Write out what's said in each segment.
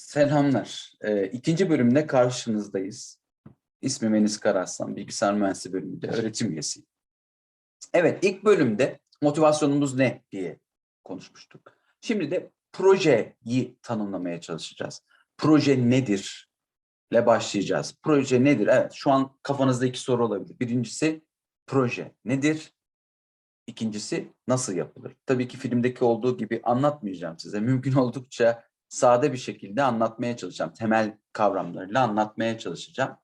Selamlar. Ee, ikinci bölümde karşınızdayız. İsmim Enis Karaslan, Bilgisayar Mühendisliği bölümünde öğretim üyesiyim. Evet, ilk bölümde motivasyonumuz ne diye konuşmuştuk. Şimdi de projeyi tanımlamaya çalışacağız. Proje nedir? ile başlayacağız. Proje nedir? Evet, şu an kafanızda iki soru olabilir. Birincisi proje nedir? İkincisi nasıl yapılır? Tabii ki filmdeki olduğu gibi anlatmayacağım size. Mümkün oldukça sade bir şekilde anlatmaya çalışacağım. Temel kavramlarıyla anlatmaya çalışacağım.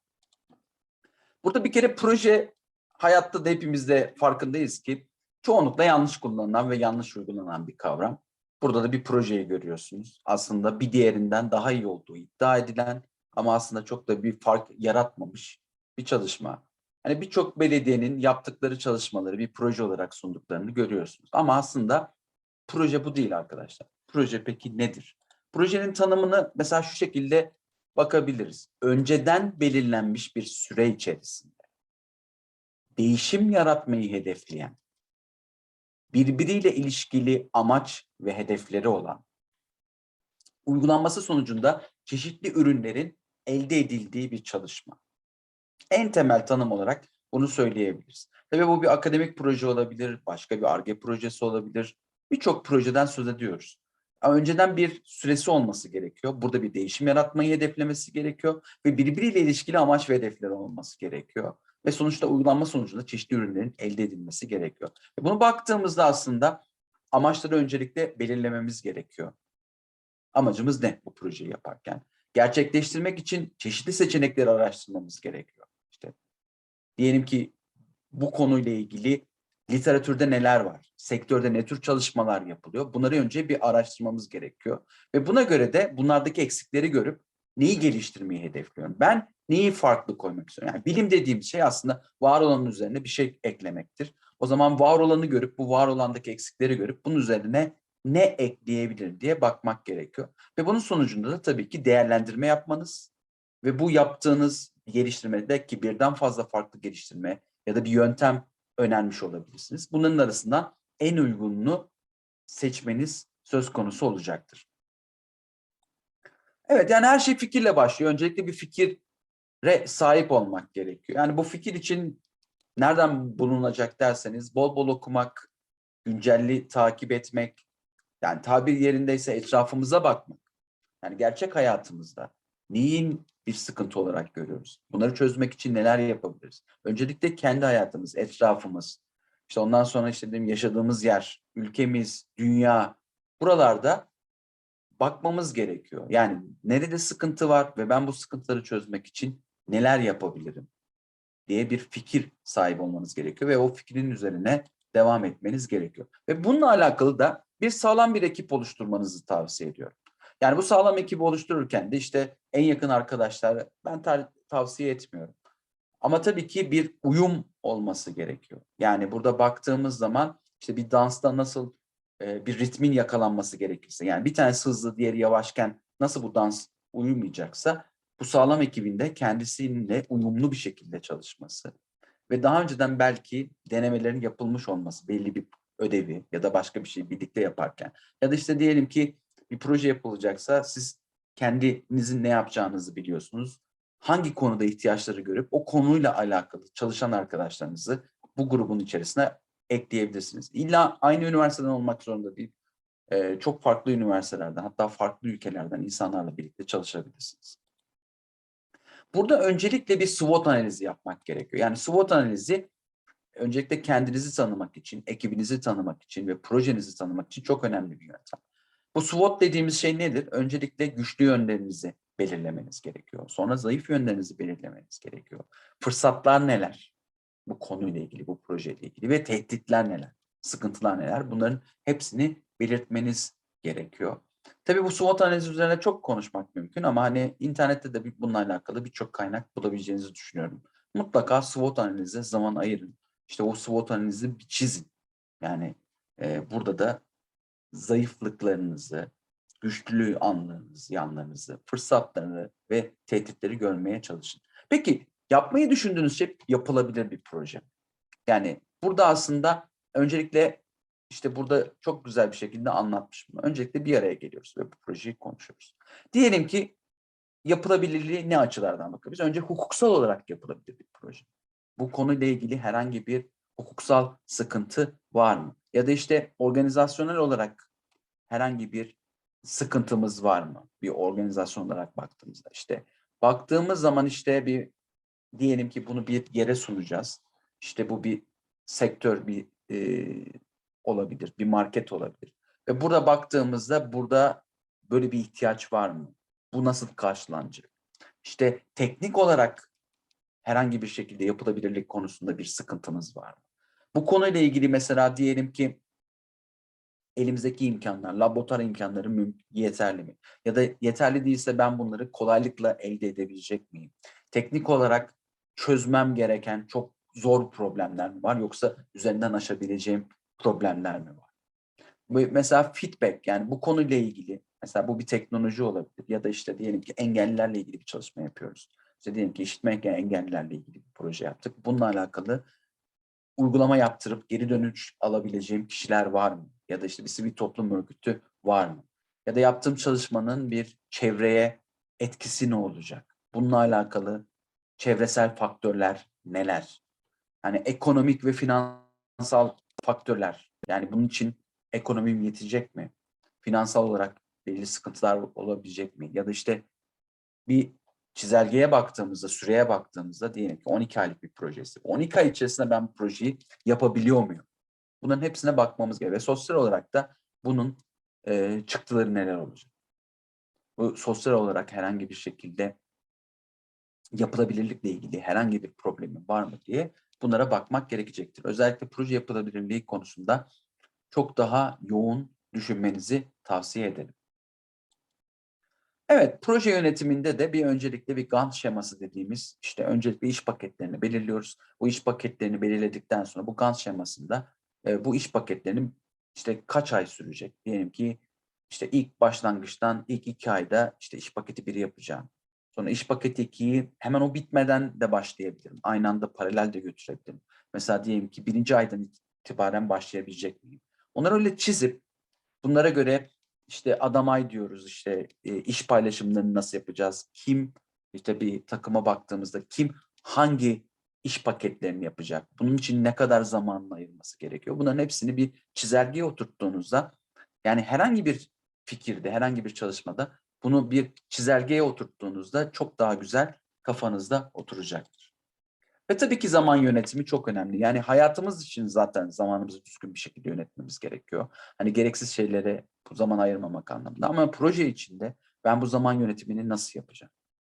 Burada bir kere proje hayatta da hepimiz farkındayız ki çoğunlukla yanlış kullanılan ve yanlış uygulanan bir kavram. Burada da bir projeyi görüyorsunuz. Aslında bir diğerinden daha iyi olduğu iddia edilen ama aslında çok da bir fark yaratmamış bir çalışma. Hani birçok belediyenin yaptıkları çalışmaları bir proje olarak sunduklarını görüyorsunuz. Ama aslında proje bu değil arkadaşlar. Proje peki nedir? Projenin tanımını mesela şu şekilde bakabiliriz. Önceden belirlenmiş bir süre içerisinde değişim yaratmayı hedefleyen, birbiriyle ilişkili amaç ve hedefleri olan, uygulanması sonucunda çeşitli ürünlerin elde edildiği bir çalışma. En temel tanım olarak bunu söyleyebiliriz. Tabii bu bir akademik proje olabilir, başka bir ARGE projesi olabilir. Birçok projeden söz ediyoruz. Önceden bir süresi olması gerekiyor. Burada bir değişim yaratmayı hedeflemesi gerekiyor ve birbiriyle ilişkili amaç ve hedefleri olması gerekiyor. Ve sonuçta uygulanma sonucunda çeşitli ürünlerin elde edilmesi gerekiyor. Ve bunu baktığımızda aslında amaçları öncelikle belirlememiz gerekiyor. Amacımız ne bu projeyi yaparken? Gerçekleştirmek için çeşitli seçenekleri araştırmamız gerekiyor. İşte diyelim ki bu konuyla ilgili literatürde neler var? Sektörde ne tür çalışmalar yapılıyor? Bunları önce bir araştırmamız gerekiyor. Ve buna göre de bunlardaki eksikleri görüp neyi geliştirmeyi hedefliyorum? Ben neyi farklı koymak istiyorum? Yani bilim dediğim şey aslında var olanın üzerine bir şey eklemektir. O zaman var olanı görüp bu var olandaki eksikleri görüp bunun üzerine ne ekleyebilir diye bakmak gerekiyor. Ve bunun sonucunda da tabii ki değerlendirme yapmanız ve bu yaptığınız geliştirmede birden fazla farklı geliştirme ya da bir yöntem önermiş olabilirsiniz. Bunların arasından en uygununu seçmeniz söz konusu olacaktır. Evet yani her şey fikirle başlıyor. Öncelikle bir fikire sahip olmak gerekiyor. Yani bu fikir için nereden bulunacak derseniz bol bol okumak, güncelli takip etmek, yani tabir yerindeyse etrafımıza bakmak. Yani gerçek hayatımızda neyin bir sıkıntı olarak görüyoruz? Bunları çözmek için neler yapabiliriz? Öncelikle kendi hayatımız, etrafımız, işte ondan sonra işte benim yaşadığımız yer, ülkemiz, dünya, buralarda bakmamız gerekiyor. Yani nerede sıkıntı var ve ben bu sıkıntıları çözmek için neler yapabilirim diye bir fikir sahibi olmanız gerekiyor ve o fikrin üzerine devam etmeniz gerekiyor. Ve bununla alakalı da bir sağlam bir ekip oluşturmanızı tavsiye ediyorum. Yani bu sağlam ekibi oluştururken de işte en yakın arkadaşlar ben ta- tavsiye etmiyorum. Ama tabii ki bir uyum olması gerekiyor. Yani burada baktığımız zaman işte bir dansta nasıl e, bir ritmin yakalanması gerekirse yani bir tanesi hızlı diğeri yavaşken nasıl bu dans uyumayacaksa bu sağlam ekibinde kendisiyle uyumlu bir şekilde çalışması ve daha önceden belki denemelerin yapılmış olması belli bir ödevi ya da başka bir şey birlikte yaparken ya da işte diyelim ki bir proje yapılacaksa siz kendinizin ne yapacağınızı biliyorsunuz. Hangi konuda ihtiyaçları görüp o konuyla alakalı çalışan arkadaşlarınızı bu grubun içerisine ekleyebilirsiniz. İlla aynı üniversiteden olmak zorunda değil. Ee, çok farklı üniversitelerden hatta farklı ülkelerden insanlarla birlikte çalışabilirsiniz. Burada öncelikle bir SWOT analizi yapmak gerekiyor. Yani SWOT analizi öncelikle kendinizi tanımak için, ekibinizi tanımak için ve projenizi tanımak için çok önemli bir yöntem. Bu SWOT dediğimiz şey nedir? Öncelikle güçlü yönlerinizi belirlemeniz gerekiyor. Sonra zayıf yönlerinizi belirlemeniz gerekiyor. Fırsatlar neler? Bu konuyla ilgili, bu projeyle ilgili ve tehditler neler? Sıkıntılar neler? Bunların hepsini belirtmeniz gerekiyor. Tabii bu SWOT analizi üzerine çok konuşmak mümkün ama hani internette de bununla alakalı birçok kaynak bulabileceğinizi düşünüyorum. Mutlaka SWOT analize zaman ayırın. İşte o SWOT analizi bir çizin. Yani e, burada da zayıflıklarınızı, güçlü anlarınızı, yanlarınızı, fırsatlarını ve tehditleri görmeye çalışın. Peki yapmayı düşündüğünüz şey yapılabilir bir proje. Yani burada aslında öncelikle işte burada çok güzel bir şekilde anlatmışım. Öncelikle bir araya geliyoruz ve bu projeyi konuşuyoruz. Diyelim ki yapılabilirliği ne açılardan bakıyoruz? Önce hukuksal olarak yapılabilir bir proje. Bu konuyla ilgili herhangi bir hukuksal sıkıntı var mı? Ya da işte organizasyonel olarak herhangi bir sıkıntımız var mı? Bir organizasyon olarak baktığımızda işte baktığımız zaman işte bir diyelim ki bunu bir yere sunacağız. İşte bu bir sektör bir e, olabilir, bir market olabilir. Ve burada baktığımızda burada böyle bir ihtiyaç var mı? Bu nasıl karşılanacak? İşte teknik olarak herhangi bir şekilde yapılabilirlik konusunda bir sıkıntımız var mı? Bu konuyla ilgili mesela diyelim ki elimizdeki imkanlar, laboratuvar imkanları yeterli mi? Ya da yeterli değilse ben bunları kolaylıkla elde edebilecek miyim? Teknik olarak çözmem gereken çok zor problemler mi var yoksa üzerinden aşabileceğim problemler mi var? Mesela feedback yani bu konuyla ilgili mesela bu bir teknoloji olabilir ya da işte diyelim ki engellilerle ilgili bir çalışma yapıyoruz. İşte diyelim ki işitme engelli- engellilerle ilgili bir proje yaptık. Bununla alakalı uygulama yaptırıp geri dönüş alabileceğim kişiler var mı? Ya da işte bir sivil toplum örgütü var mı? Ya da yaptığım çalışmanın bir çevreye etkisi ne olacak? Bununla alakalı çevresel faktörler neler? Yani ekonomik ve finansal faktörler. Yani bunun için ekonomim yetecek mi? Finansal olarak belli sıkıntılar olabilecek mi? Ya da işte bir çizelgeye baktığımızda, süreye baktığımızda diyelim ki 12 aylık bir projesi. 12 ay içerisinde ben bu projeyi yapabiliyor muyum? Bunların hepsine bakmamız gerekiyor. Ve sosyal olarak da bunun e, çıktıları neler olacak? Bu sosyal olarak herhangi bir şekilde yapılabilirlikle ilgili herhangi bir problemi var mı diye bunlara bakmak gerekecektir. Özellikle proje yapılabilirliği konusunda çok daha yoğun düşünmenizi tavsiye ederim. Evet, proje yönetiminde de bir öncelikle bir Gantt şeması dediğimiz işte öncelikle iş paketlerini belirliyoruz. Bu iş paketlerini belirledikten sonra bu Gantt şemasında e, bu iş paketlerinin işte kaç ay sürecek? Diyelim ki işte ilk başlangıçtan ilk iki ayda işte iş paketi biri yapacağım. Sonra iş paketi ikiyi hemen o bitmeden de başlayabilirim. Aynı anda paralel de götürebilirim. Mesela diyelim ki birinci aydan itibaren başlayabilecek miyim? Onları öyle çizip bunlara göre işte adamay diyoruz işte e, iş paylaşımlarını nasıl yapacağız? Kim işte bir takıma baktığımızda kim hangi iş paketlerini yapacak? Bunun için ne kadar zamanla ayırması gerekiyor? Bunların hepsini bir çizelgeye oturttuğunuzda yani herhangi bir fikirde, herhangi bir çalışmada bunu bir çizelgeye oturttuğunuzda çok daha güzel kafanızda oturacaktır. Ve tabii ki zaman yönetimi çok önemli. Yani hayatımız için zaten zamanımızı düzgün bir şekilde yönetmemiz gerekiyor. Hani gereksiz şeylere bu zaman ayırmamak anlamında. Ama proje içinde ben bu zaman yönetimini nasıl yapacağım?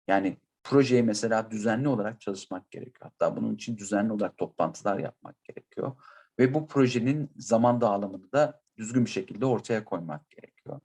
Yani projeye mesela düzenli olarak çalışmak gerekiyor. Hatta bunun için düzenli olarak toplantılar yapmak gerekiyor. Ve bu projenin zaman dağılımını da düzgün bir şekilde ortaya koymak gerekiyor.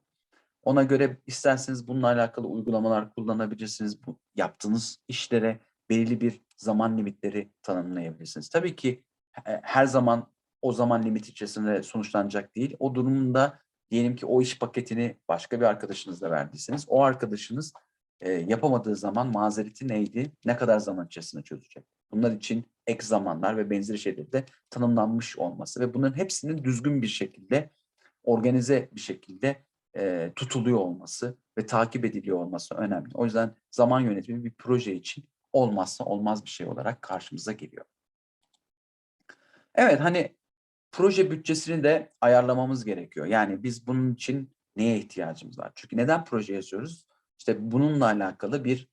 Ona göre isterseniz bununla alakalı uygulamalar kullanabilirsiniz. Bu yaptığınız işlere belirli bir zaman limitleri tanımlayabilirsiniz. Tabii ki e, her zaman o zaman limit içerisinde sonuçlanacak değil. O durumda diyelim ki o iş paketini başka bir arkadaşınızla verdiyseniz o arkadaşınız e, yapamadığı zaman mazereti neydi? Ne kadar zaman içerisinde çözecek? Bunlar için ek zamanlar ve benzeri şeyler de tanımlanmış olması ve bunların hepsinin düzgün bir şekilde organize bir şekilde e, tutuluyor olması ve takip ediliyor olması önemli. O yüzden zaman yönetimi bir proje için olmazsa olmaz bir şey olarak karşımıza geliyor. Evet hani proje bütçesini de ayarlamamız gerekiyor. Yani biz bunun için neye ihtiyacımız var? Çünkü neden proje yazıyoruz? İşte bununla alakalı bir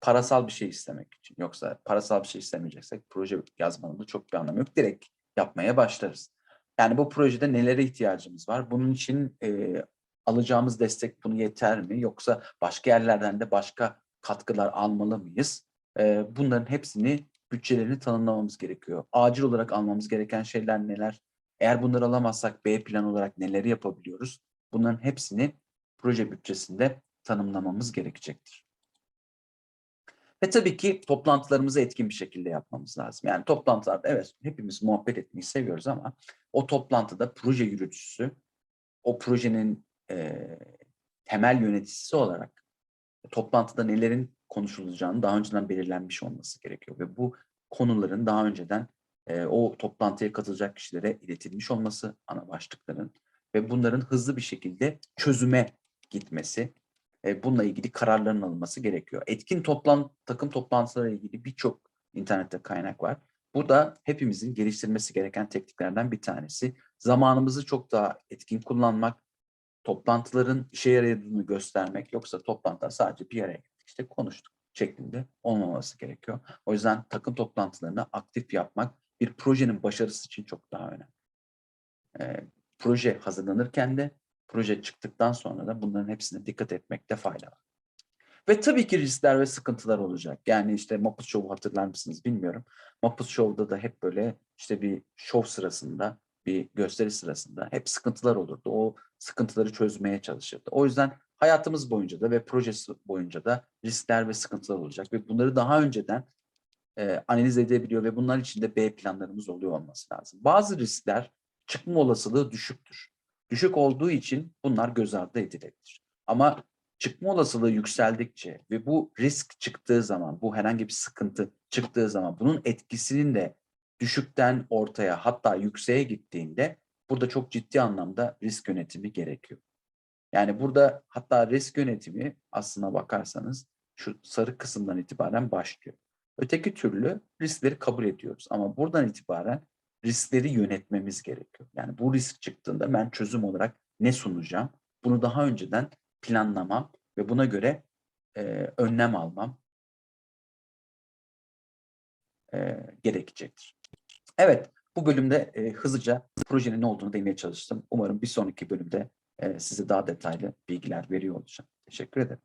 parasal bir şey istemek için. Yoksa parasal bir şey istemeyeceksek proje yazmanın da çok bir anlamı yok. Direkt yapmaya başlarız. Yani bu projede nelere ihtiyacımız var? Bunun için e, alacağımız destek bunu yeter mi? Yoksa başka yerlerden de başka katkılar almalı mıyız? Bunların hepsini bütçelerini tanımlamamız gerekiyor. Acil olarak almamız gereken şeyler neler? Eğer bunları alamazsak B plan olarak neleri yapabiliyoruz? Bunların hepsini proje bütçesinde tanımlamamız gerekecektir. Ve tabii ki toplantılarımızı etkin bir şekilde yapmamız lazım. Yani toplantılarda evet hepimiz muhabbet etmeyi seviyoruz ama o toplantıda proje yürütücüsü o projenin e, temel yöneticisi olarak toplantıda nelerin konuşulacağını daha önceden belirlenmiş olması gerekiyor ve bu konuların daha önceden e, o toplantıya katılacak kişilere iletilmiş olması ana başlıkların ve bunların hızlı bir şekilde çözüme gitmesi, e, bununla ilgili kararların alınması gerekiyor. Etkin toplan takım toplantıları ile ilgili birçok internette kaynak var. Bu da hepimizin geliştirmesi gereken tekniklerden bir tanesi. Zamanımızı çok daha etkin kullanmak, toplantıların işe yaradığını göstermek yoksa toplantılar sadece bir araya işte konuştuk şeklinde olmaması gerekiyor. O yüzden takım toplantılarını aktif yapmak bir projenin başarısı için çok daha önemli. Ee, proje hazırlanırken de proje çıktıktan sonra da bunların hepsine dikkat etmekte fayda var. Ve tabii ki riskler ve sıkıntılar olacak. Yani işte Muppet Show'u hatırlar mısınız bilmiyorum. Muppet Show'da da hep böyle işte bir show sırasında, bir gösteri sırasında hep sıkıntılar olurdu. O sıkıntıları çözmeye çalışırdı. O yüzden hayatımız boyunca da ve projesi boyunca da riskler ve sıkıntılar olacak ve bunları daha önceden e, analiz edebiliyor ve bunlar için de B planlarımız oluyor olması lazım. Bazı riskler çıkma olasılığı düşüktür. Düşük olduğu için bunlar göz ardı edilebilir. Ama çıkma olasılığı yükseldikçe ve bu risk çıktığı zaman, bu herhangi bir sıkıntı çıktığı zaman bunun etkisinin de düşükten ortaya hatta yükseğe gittiğinde burada çok ciddi anlamda risk yönetimi gerekiyor. Yani burada hatta risk yönetimi aslına bakarsanız şu sarı kısımdan itibaren başlıyor. Öteki türlü riskleri kabul ediyoruz ama buradan itibaren riskleri yönetmemiz gerekiyor. Yani bu risk çıktığında ben çözüm olarak ne sunacağım? Bunu daha önceden planlamam ve buna göre e, önlem almam e, gerekecektir. Evet, bu bölümde e, hızlıca projenin ne olduğunu değinmeye çalıştım. Umarım bir sonraki bölümde size daha detaylı bilgiler veriyor olacağım. Teşekkür ederim.